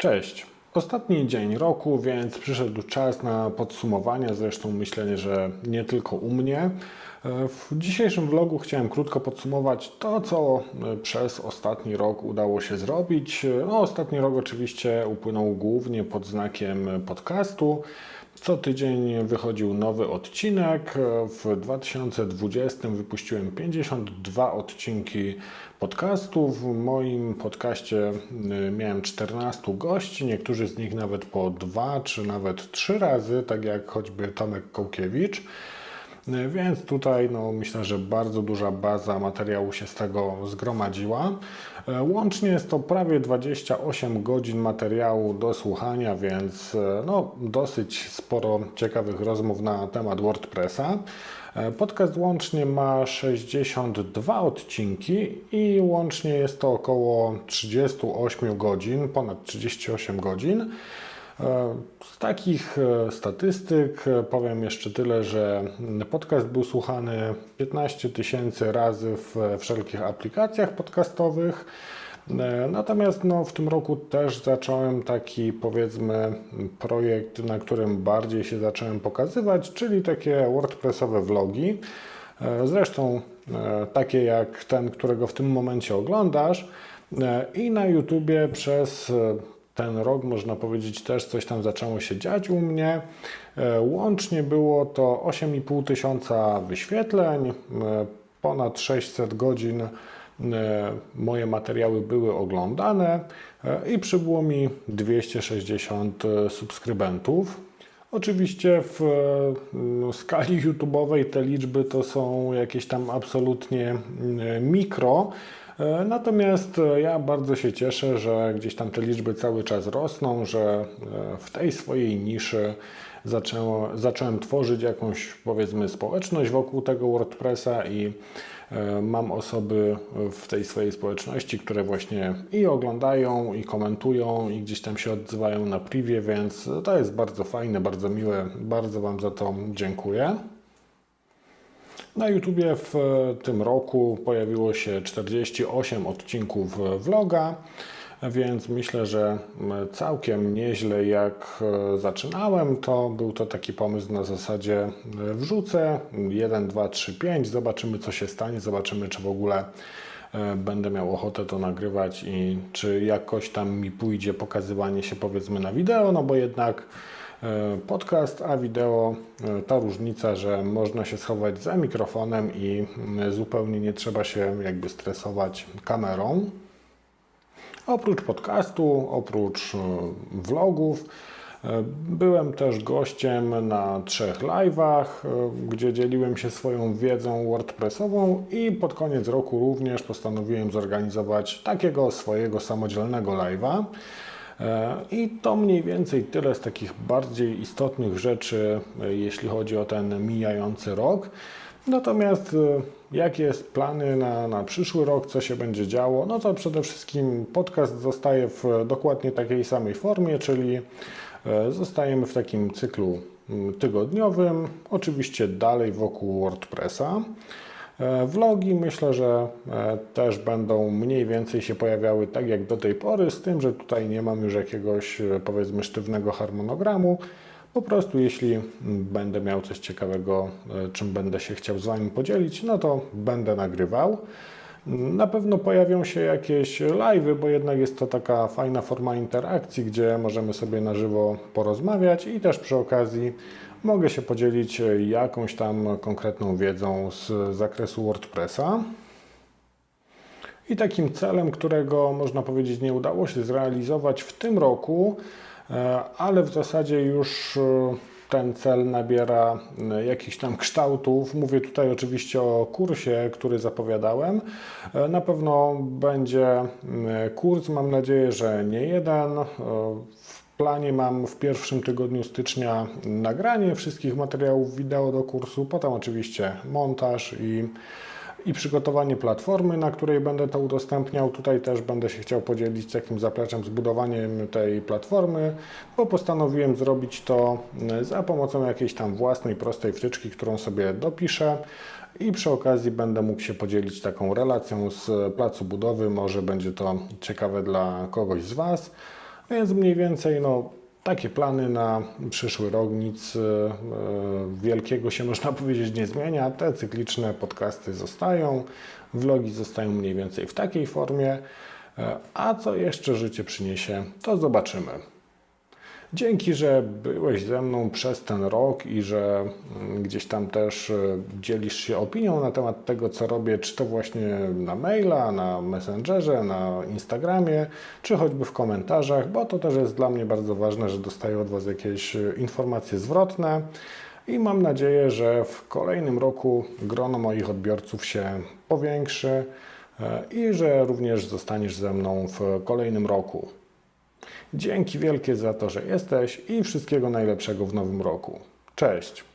Cześć. Ostatni dzień roku, więc przyszedł czas na podsumowanie. Zresztą myślę, że nie tylko u mnie. W dzisiejszym vlogu chciałem krótko podsumować to, co przez ostatni rok udało się zrobić. No, ostatni rok oczywiście upłynął głównie pod znakiem podcastu. Co tydzień wychodził nowy odcinek. W 2020 wypuściłem 52 odcinki podcastu. W moim podcaście y, miałem 14 gości, niektórzy z nich nawet po dwa czy nawet trzy razy, tak jak choćby Tomek Kołkiewicz. Y, Więc tutaj no, myślę, że bardzo duża baza materiału się z tego zgromadziła. E, Łącznie jest to prawie 28 godzin materiału do słuchania, więc e, no, dosyć sporo ciekawych rozmów na temat WordPressa. E, Podcast łącznie ma 62 odcinki i łącznie jest to około 38 godzin, ponad 38 godzin. E, Z takich e, statystyk e, powiem jeszcze tyle, że podcast był słuchany 15 tysięcy razy w wszelkich aplikacjach podcastowych. Natomiast no, w tym roku też zacząłem taki powiedzmy projekt, na którym bardziej się zacząłem pokazywać, czyli takie WordPressowe vlogi. Zresztą takie jak ten, którego w tym momencie oglądasz. I na YouTubie przez ten rok, można powiedzieć, też coś tam zaczęło się dziać u mnie. E, Łącznie było to 8,5 tysiąca wyświetleń, e, ponad 600 godzin e, moje materiały były oglądane i przybyło mi 260 subskrybentów. Oczywiście w e, skali YouTube'owej te liczby to są jakieś tam absolutnie mikro. E, Natomiast e, ja bardzo się cieszę, że gdzieś tam te liczby cały czas rosną, że e, w tej swojej niszy zaczęło, zacząłem tworzyć jakąś powiedzmy społeczność wokół tego WordPressa i mam osoby w tej swojej społeczności, które właśnie i oglądają, i komentują, i gdzieś tam się odzywają na privie, więc to jest bardzo fajne, bardzo miłe. Bardzo Wam za to dziękuję. Na YouTubie w e, tym roku pojawiło się 48 odcinków vloga, więc myślę, że całkiem nieźle jak e, zaczynałem, to był to taki pomysł na zasadzie e, wrzucę 1, 2, 3, 5, zobaczymy co się stanie, zobaczymy czy w ogóle będę miał ochotę to nagrywać i czy jakoś tam mi pójdzie pokazywanie się powiedzmy na wideo, no bo jednak podcast, a wideo e, ta różnica, że można się schować za mikrofonem i zupełnie nie trzeba się jakby stresować kamerą. Oprócz podcastu, oprócz e, vlogów, e, byłem też gościem na trzech live'ach, e, gdzie dzieliłem się swoją wiedzą WordPressową i pod koniec roku również postanowiłem zorganizować takiego swojego samodzielnego live'a. E, I to mniej więcej tyle z takich bardziej istotnych rzeczy, e, jeśli chodzi o ten mijający rok. Natomiast e, jakie są plany na, na przyszły rok, co się będzie działo? No to przede wszystkim podcast zostaje w dokładnie takiej samej formie, czyli zostajemy w takim cyklu tygodniowym, oczywiście dalej wokół WordPressa. E, Vlogi myślę, że e, też będą mniej więcej się pojawiały tak jak do tej pory, z tym, że tutaj nie mam już jakiegoś e, powiedzmy sztywnego harmonogramu. Po prostu jeśli będę miał coś ciekawego, czym będę się chciał z Wami podzielić, no to będę nagrywał. Na pewno pojawią się jakieś live'y, bo jednak jest to taka fajna forma interakcji, gdzie możemy sobie na żywo porozmawiać i też przy okazji mogę się podzielić jakąś tam konkretną wiedzą z zakresu WordPressa. I takim celem, którego można powiedzieć nie udało się zrealizować w tym roku, e, ale w zasadzie już e, ten cel nabiera e, jakichś tam kształtów. Mówię tutaj oczywiście o kursie, który zapowiadałem. E, Na pewno będzie m, kurs, mam nadzieję, że nie jeden. W planie mam w pierwszym tygodniu stycznia nagranie wszystkich materiałów wideo do kursu, potem oczywiście montaż i i przygotowanie platformy, na której będę to udostępniał. Tutaj też będę się chciał podzielić takim zapleczem z budowaniem tej platformy, bo postanowiłem zrobić to e, za pomocą jakiejś tam własnej, prostej wtyczki, którą sobie dopiszę i przy okazji będę mógł się podzielić taką relacją z placu budowy. Może będzie to ciekawe dla kogoś z Was. Więc mniej więcej no, takie plany na przyszły rok, nic e, wielkiego się można powiedzieć nie zmienia. Te cykliczne podcasty zostają, vlogi zostają mniej więcej w takiej formie, e, a co jeszcze życie przyniesie, to zobaczymy. Dzięki, że byłeś ze mną przez ten rok i że mm, gdzieś tam też e, dzielisz się opinią na temat tego, co robię, czy to właśnie na maila, na Messengerze, na Instagramie, czy choćby w komentarzach, bo to też jest dla mnie bardzo ważne, że dostaję od Was jakieś e, informacje zwrotne. I mam nadzieję, że w kolejnym roku grono moich odbiorców się powiększy e, i że również zostaniesz ze mną w kolejnym roku. Dzięki wielkie za to, że jesteś i wszystkiego najlepszego w nowym roku. Cześć!